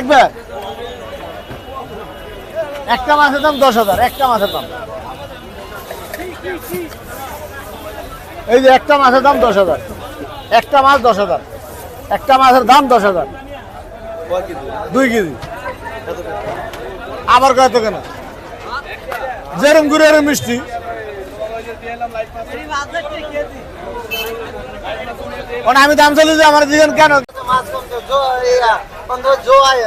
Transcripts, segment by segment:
দেখবে একটা মাছের দাম দশ হাজার, একটা মাছের দাম। এই যে একটা মাছের দাম দশ হাজার। একটা মাছ দশ হাজার। একটা মাছের দাম দশ হাজার। দুই কেজি। আবার কত কেন যেরম ঘুরে এরম মিষ্টি। কারণ আমি দাম চলে যে আমার দিবেন কেন মাছ তো বন্ধ জো আয়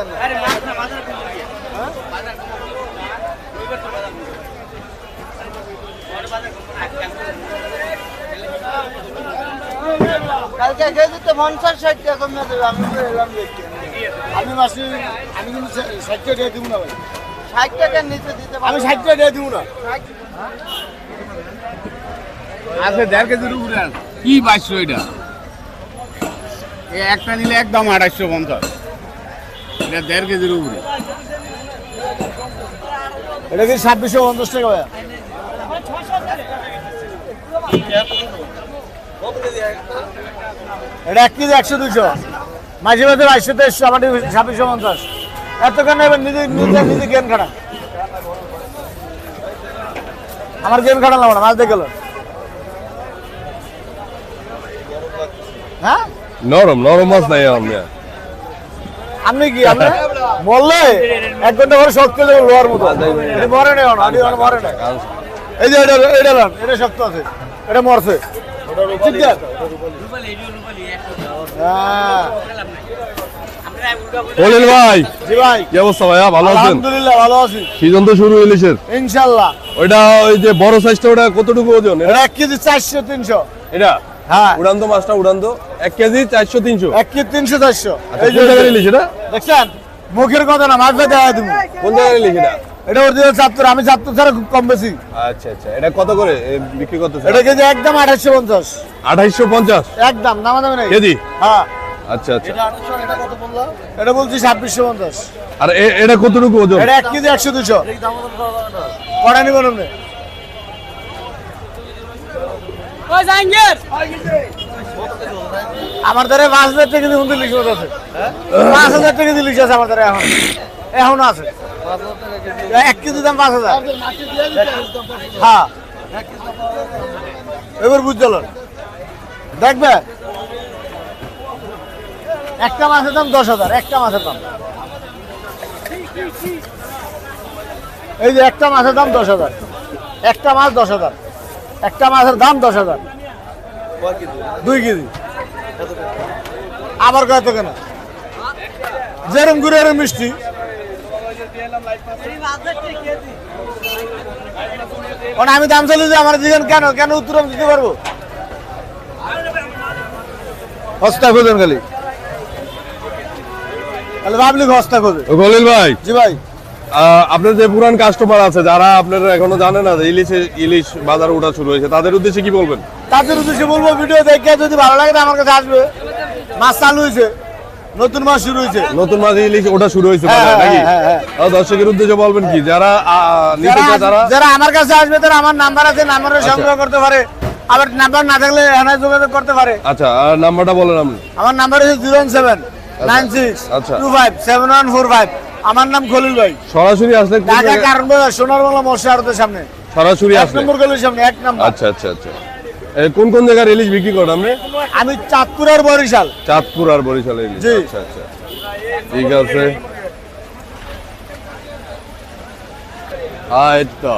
কালকে কেজিতে পঞ্চাশ ষাট টাকা কমে দেবে আমি তো এলাম দেখতে আমি মাসে আমি কিন্তু ষাট টাকা দিয়ে দিব না ভাই। ষাট টাকার নিচে দিতে আমি ষাট টাকা দিয়ে দিব না। আছে দেড় কেজির উপরে। কি বাইশশো এটা? একটা নিলে একদম আড়াইশো পঞ্চাশ। এটা দেড় কেজির উপরে। এটা কি ছাব্বিশশো পঞ্চাশ টাকা এটা এক কেজি একশো দুশো মাঝে মাঝে বাইশশো তেইশশো আমার ছাব্বিশশো পঞ্চাশ। এত কেন এবার নিজে নিজে নিজে গেম খাটা আমার গেম খাটালাম না মাছ দেখে গেল হ্যাঁ? নরম নরম মাছ নাই আমি আপনি কি আপনি? বললে এক ঘণ্টা পরে শক্ত মতো। মরে নেই মরে নাই এই যে এটা এটা লান এটা শক্ত আছে এটা মরছে। ঠিক আছে? হ্যাঁ। বলেন ভাই জি ভাই। কি অবস্থা ভাইয়া? ভালো আছেন? আলহামদুলিল্লাহ ভালো আছি। সিজন তো শুরু ইলিশের ওইটা ওই যে বড় সাইজটা ওটা কতটুকু ওজন? এটা কেজি চারশো তিনশো। এটা? হ্যাঁ। উড়ান্ত মাছটা উড়ান্ত। এক কেজি চারশো তিনশো। এক কেজি তিনশো চারশো। জায়গায় ইলিশ এটা? দেখছেন? মুখের কথা না মাছ দেখা দিব। কোন জায়গায় ইলিশ এটা? এটা অরিজিনাল চাপ্তর আমি চাপ্তর ছাড়া খুব কম বেশি। আচ্ছা আচ্ছা। এটা কত করে বিক্রি করতেছে? এটা কেজি একদম আঠাশশো পঞ্চাশ। আঠাইশশো পঞ্চাশ? একদম নামা দামি নেই। কেজি? হ্যাঁ। আচ্ছা আচ্ছা। এটা বলছি ছাব্বিশশো পঞ্চাশ। আর এটা কতটুকু ওজন? এটা এক কেজি একশো দুশো। কড়া নিব না আমার দ্বারা পাঁচ হাজার টাকা দিয়ে উনত্রিশ মাছ আছে। পাঁচ হাজার টাকা দিয়ে লিখে আছে আমার দ্বারা এখন। এখন আছে। এক কেজি দাম পাঁচ হাজার। হ্যাঁ। এবার বুঝতে। দেখবে? একটা মাছের দাম দশ হাজার একটা মাছের দাম। এই যে একটা মাছের দাম দশ হাজার। একটা মাছ দশ হাজার। একটা মাছের দাম দশ হাজার। দুই কেজি। আবার কত কেন যেরম ঘুরে এরম মিষ্টি। কারণ আমি দাম চলে যে আমার দিবেন কেন কেন উত্তর আমি দিতে পারব? হস্তা খোঁজেন খালি। তাহলে পাবলিক হস্তা খোঁজে। খলিল ভাই। জি ভাই। আপনার যে পুরান কাস্টমার আছে যারা আপনারা এখনও জানে না যে ইলিশে ইলিশ বাজার ওঠা শুরু হয়েছে তাদের উদ্দেশ্যে কি বলবেন? তাদের উদ্দেশ্যে বলব ভিডিও দেখে যদি ভালো লাগে আমার কাছে আসবে। মাছ চালু হয়েছে নতুন মাছ শুরু হয়েছে। নতুন মাছ ইলিশ ওঠা শুরু হয়েছে হ্যাঁ, নাকি? হ্যাঁ, হ্যাঁ, দর্শকের উদ্দেশ্যে বলবেন কি? যারা যারা যারা আমার কাছে আসবে তারা আমার নাম্বার আছে নাম্বারে সংগ্রহ করতে পারে। আবার নাম্বার না থাকলে এখানে যোগাযোগ করতে পারে। আচ্ছা আর নাম্বারটা বলেন আপনি। আমার নাম্বার হচ্ছে জিরো সেভেন নাইন সিক্স আচ্ছা। Two five seven one four five আমার নাম খলিল ভাই। সরাসরি আসলে ঢাকা জায়গায়- কারণ সোনার বাংলা মৎস্য আড়তের সামনে। সরাসরি আসলে। নম্বর গলির সামনে এক নম্বর। আচ্ছা আচ্ছা আচ্ছা। কোন কোন জায়গার ইলিশ বিক্রি করেন আপনি? আমি চাঁদপুর আর বরিশাল। চাঁদপুর আর বরিশালের ইলিশ আচ্ছা আচ্ছা। ঠিক আছে। আয় তো।